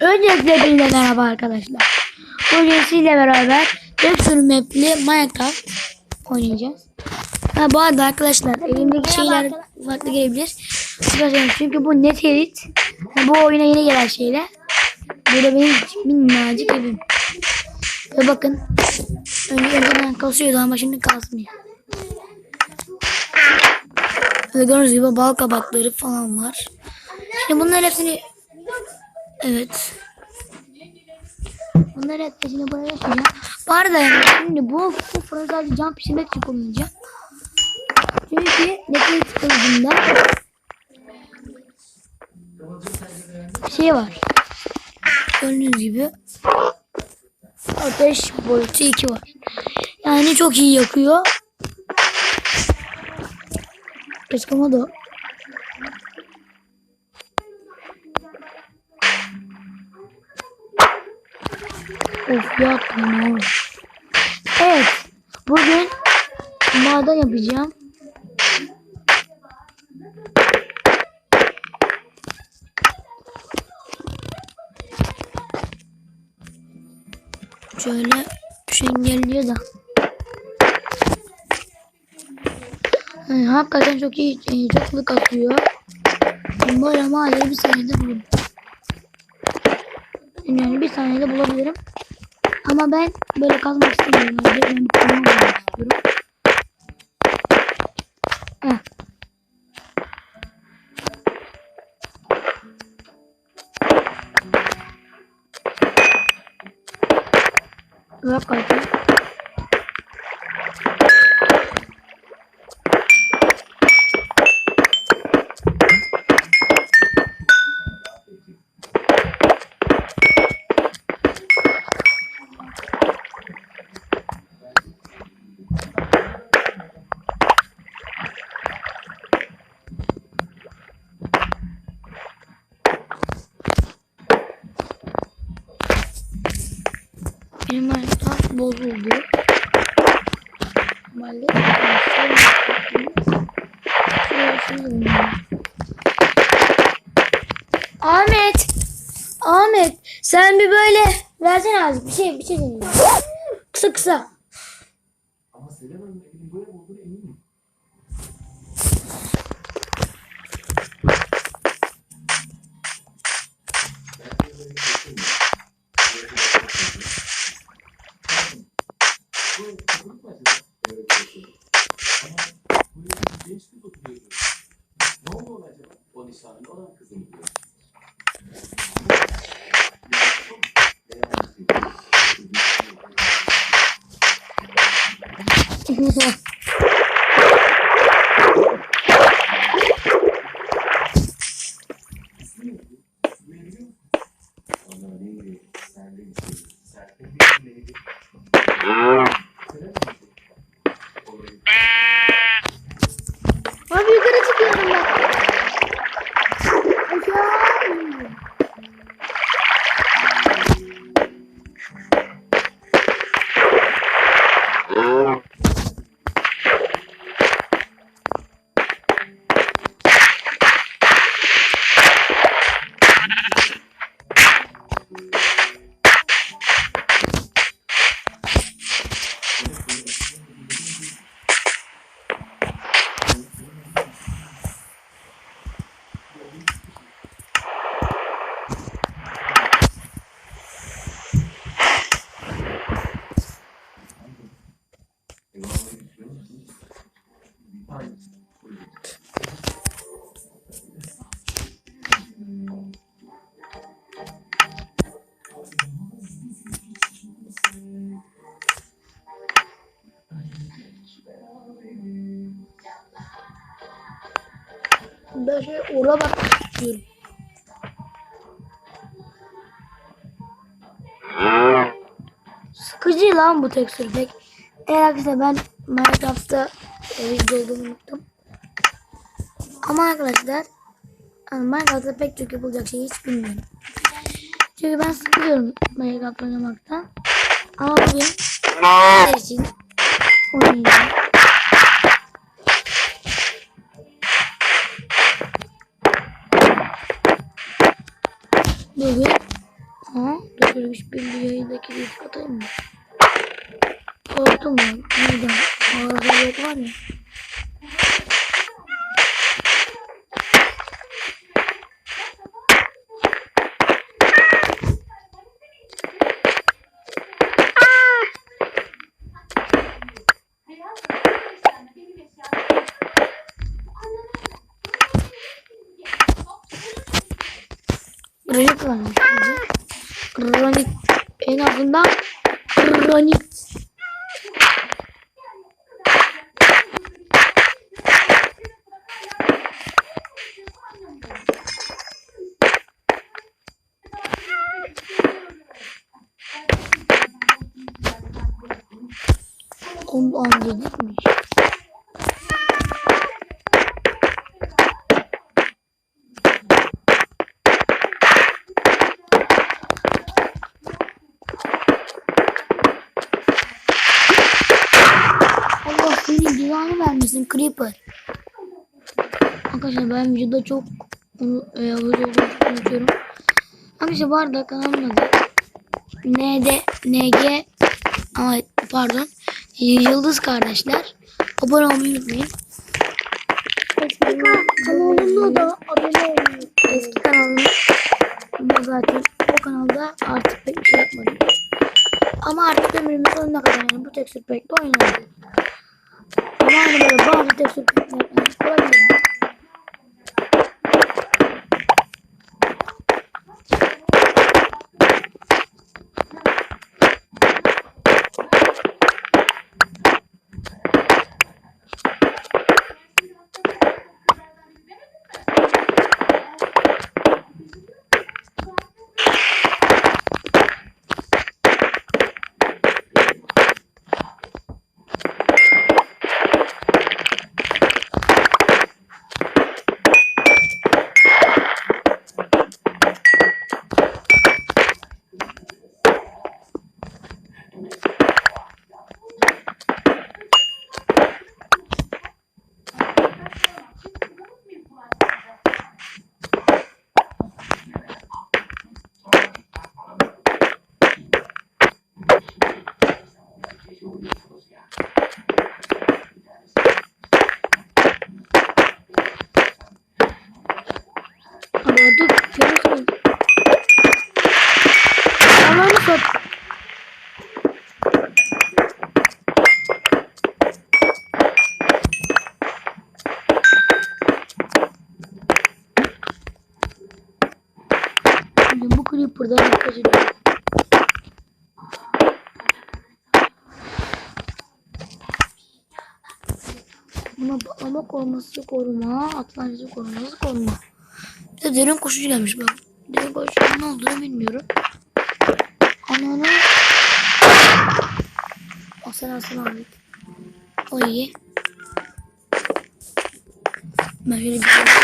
Öncelikle hepinize merhaba arkadaşlar. Bugün sizle beraber Texture Map'li Minecraft oynayacağız. Ha bu arada arkadaşlar elimdeki şeyler farklı gelebilir. Arkadaşlar çünkü bu Neterit. Ha, bu oyuna yeni gelen şeyler. Böyle benim minnacık evim. Ve bakın. Önce önceden kasıyordu ama şimdi kasmıyor. Ve gördüğünüz gibi bal kabakları falan var. Şimdi bunların hepsini Evet. Bunları hepsini buraya koyacağım. Bu arada yani şimdi bu, bu sadece cam pişirmek için kullanacağım. Çünkü nefret kılıcında şey var. Gördüğünüz gibi ateş boyutu 2 var. Yani çok iyi yakıyor. Eskama da Of ya tamam. Evet. Bugün maden yapacağım. Şöyle şu engelliyor da. Yani hakikaten çok iyi, e, çok hızlı atıyor. Böyle mahalleyi bir saniyede bulurum. Yani bir saniyede bulabilirim. Ama ben böyle kazmak istemiyorum. Yani ben bir kazma bulmak istiyorum. Heh. Artık. Sen bir böyle versene azıcık bir şey bir şey diyeyim. Kısa kısa. Ibu. Ben şey ora bak istiyorum. Sıkıcı lan bu tekstür pek. Eğer arkadaşlar ben Minecraft'ta e, video olduğumu unuttum. Ama arkadaşlar Minecraft'ta pek çok yapılacak şeyi hiç bilmiyorum. Çünkü ben sıkılıyorum Minecraft oynamaktan. Ama bugün sizler için oynayacağım. Birliği yayındaki bir atayım mı? Korktum ben. Neden? Arada yok var ya. Granit varmış bize. Granit. En azından granit. Senin divanı vermesin Creeper. Arkadaşlar ben videoda çok e, unutuyorum. Arkadaşlar bu arada kanalımın adı ND NG ama pardon Yıldız Kardeşler. Abone olmayı unutmayın. Kanalımda da abone olmayı. Eski kanalım ama zaten o kanalda artık pek bir şey yapmadım. Ama artık ömrümün sonuna kadar yani bu tekstür pekle oynarım. Ama hani böyle bazı tekstür pekler yani olabilir. Ama dur şöyle sorayım. Allah'ını sor. Şimdi bu creeper'dan kaçırıyorum. Buna patlama koruması koruma, atlancı koruması koruma. Bir de derin koşucu gelmiş bak. Derin koşucu ne olduğunu bilmiyorum. Ananı... Sen alsın abi. O iyi. Ben şöyle bir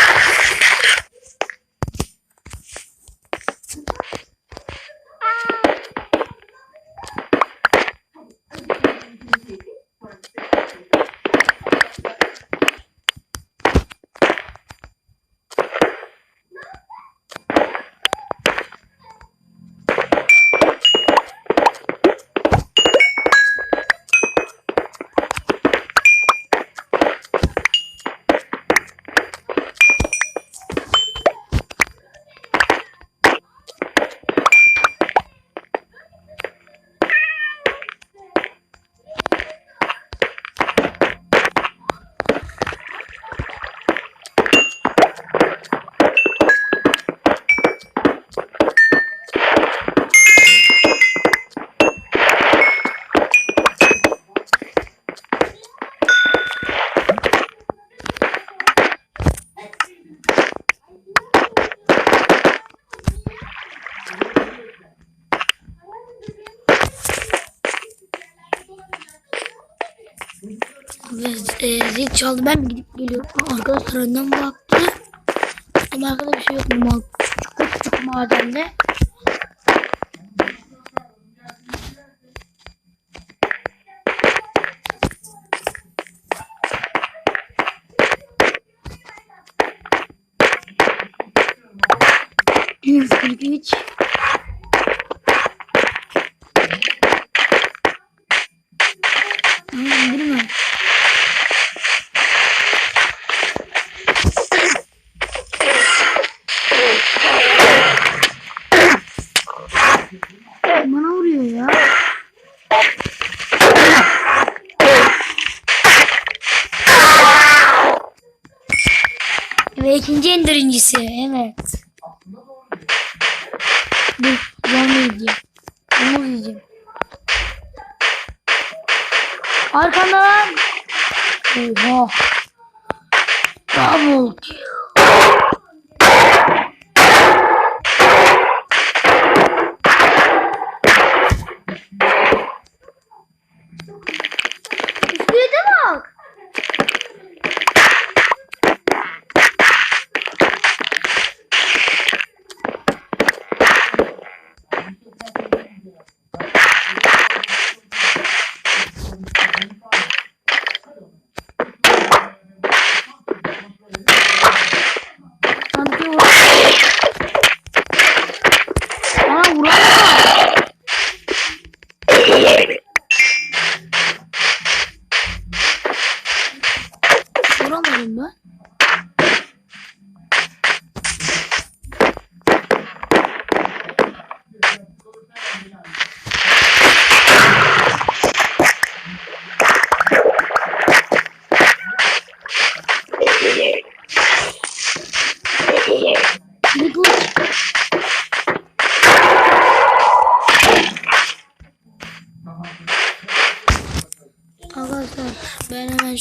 çaldı. Ben mi gidip geliyorum? Arkadaşlar annem baktı. Ama arkada bir şey yok mu? Mal, çukur çukur madende. Yunus 43 ikinci indirincisi. Evet. Dur. Canlı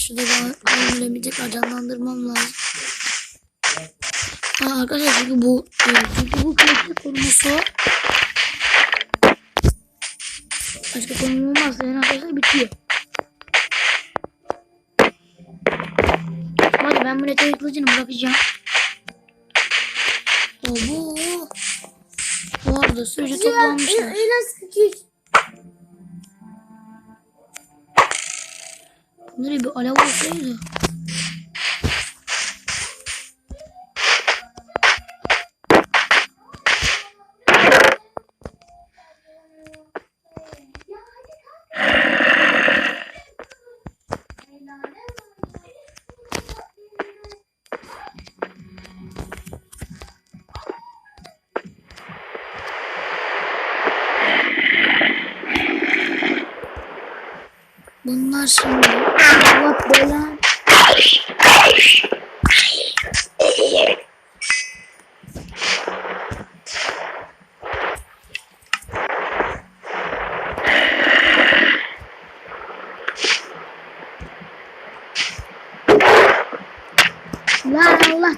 şurada tekrar canlandırmam lazım. Ha, arkadaşlar çünkü bu çünkü bu kılıçlı koruması başka konum olmazsa yani arkadaşlar bitiyor. Hadi ben bu meteor kılıcını bırakacağım. O bu. Arada sürücü toplanmışlar. En az 200. Bunları bir alev olsaydı. Bunlar şimdi Allah belan. Lan Allah.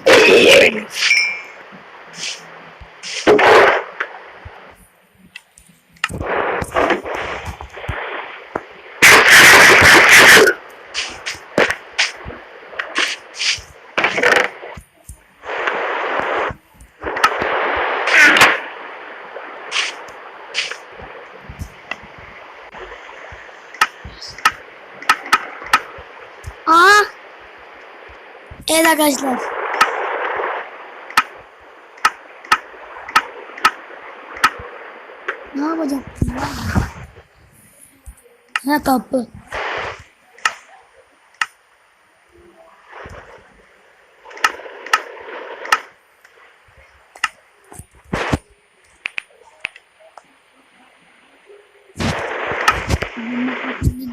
Aa. Evet arkadaşlar. Ne yapacağım? Ha kapı.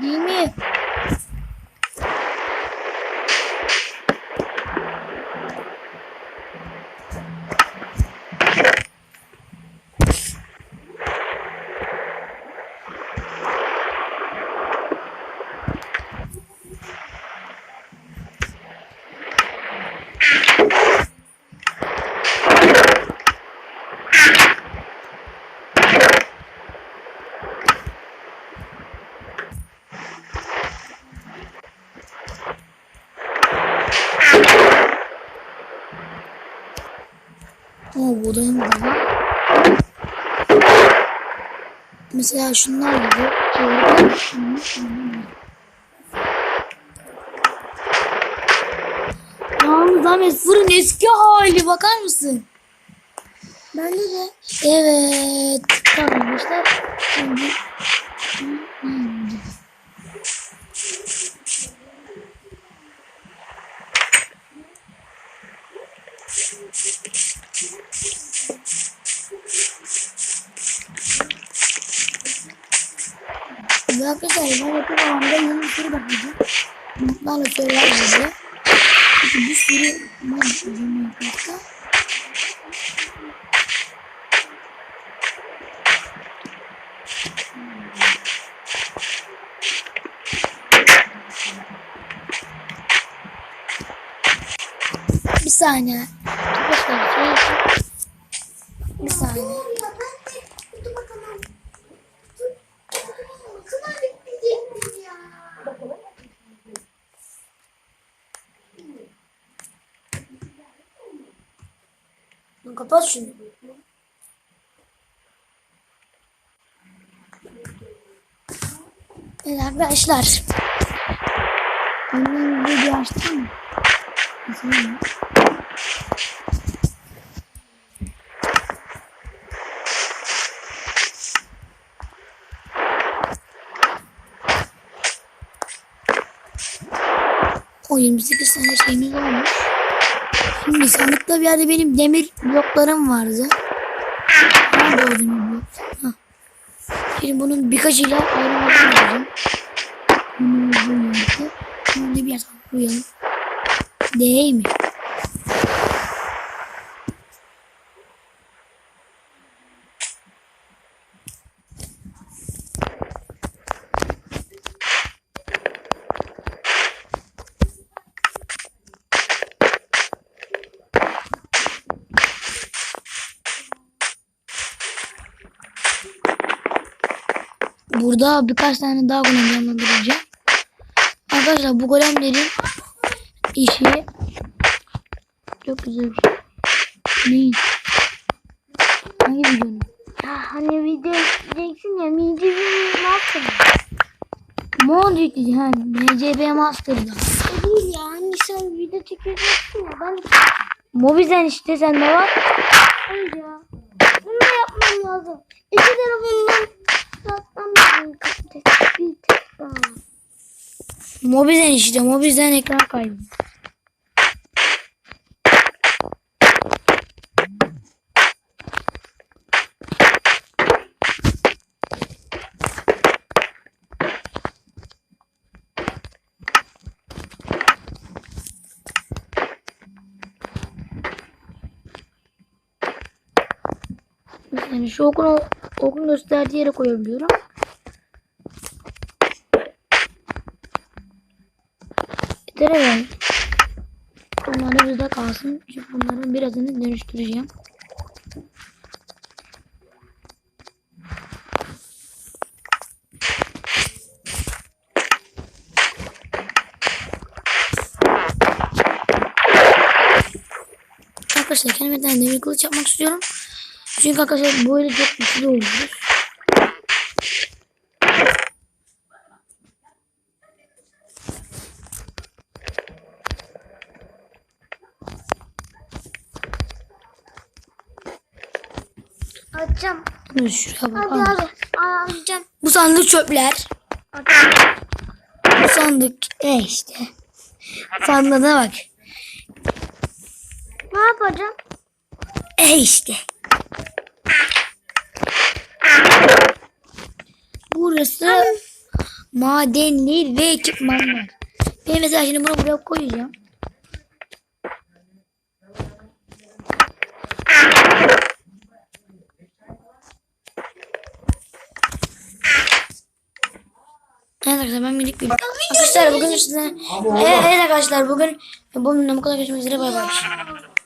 Değil mi? Oo buradayım daha. Mesela şunlar gibi. Şöyle şunu, şunu. Yalnız Ahmet fırın eski hali bakar mısın? Bende de. Evet. Tamam arkadaşlar. Şimdi Ve arkadaşlar ben yakın zamanda yeni bir sürü bakacağım. Mutlarla söyler bize. Çünkü bir sürü mod bakacağım Minecraft'ta. Bir saniye. Arkadaşlar şey yapayım. Bir saniye. Ya ben de. Dur bakalım. Dur. Bakın abi bitti ya. Lan Kapat şunu. Evet arkadaşlar. Benim video açtım mı? O 28 tane şeyimiz olmuş. Şimdi sandıkta bir yerde benim demir bloklarım vardı. Şimdi bunun birkaçıyla ayrılmasını lazım. Bunu bu yerde. Da bir yerde koyalım. Değil mi? Burada birkaç tane daha golem canlandıracağım. Arkadaşlar bu golemlerin işi çok güzel bir şey. Ne? Hangi videonun? Ya hani video izleyeceksin ya midemi ne yaptın? Mod yükleyeceğim. Ha, MCB Master'da. O değil ya hani sen video çekeceksin ya ben Mobizen işte sende var. Hayır ya. Bunu da yapmam lazım. İki tarafından satmam lazım. Bir tek daha. Mobizen işte. Mobizen ekran kaydı. Yani şu okun, okun gösterdiği yere koyabiliyorum. Yeter herhalde. Bunlar bizde kalsın. Çünkü bunların birazını dönüştüreceğim. Arkadaşlar kendime bir tane demir kılıç yapmak istiyorum. Çünkü arkadaşlar böyle çok güçlü oluyoruz. Açacağım. Dur şuraya Hadi bakalım. abi. Alacağım. Bu sandık çöpler. Açacağım. Bu sandık e işte. Sandığına bak. Ne yapacağım? E işte. Burası madenli ve ekipmanlar. Ben mesela şimdi bunu buraya koyacağım. Evet arkadaşlar ben minik bir... Arkadaşlar bugün size... Evet, evet arkadaşlar bugün... Bugün bu kadar görüşmek üzere bay bay.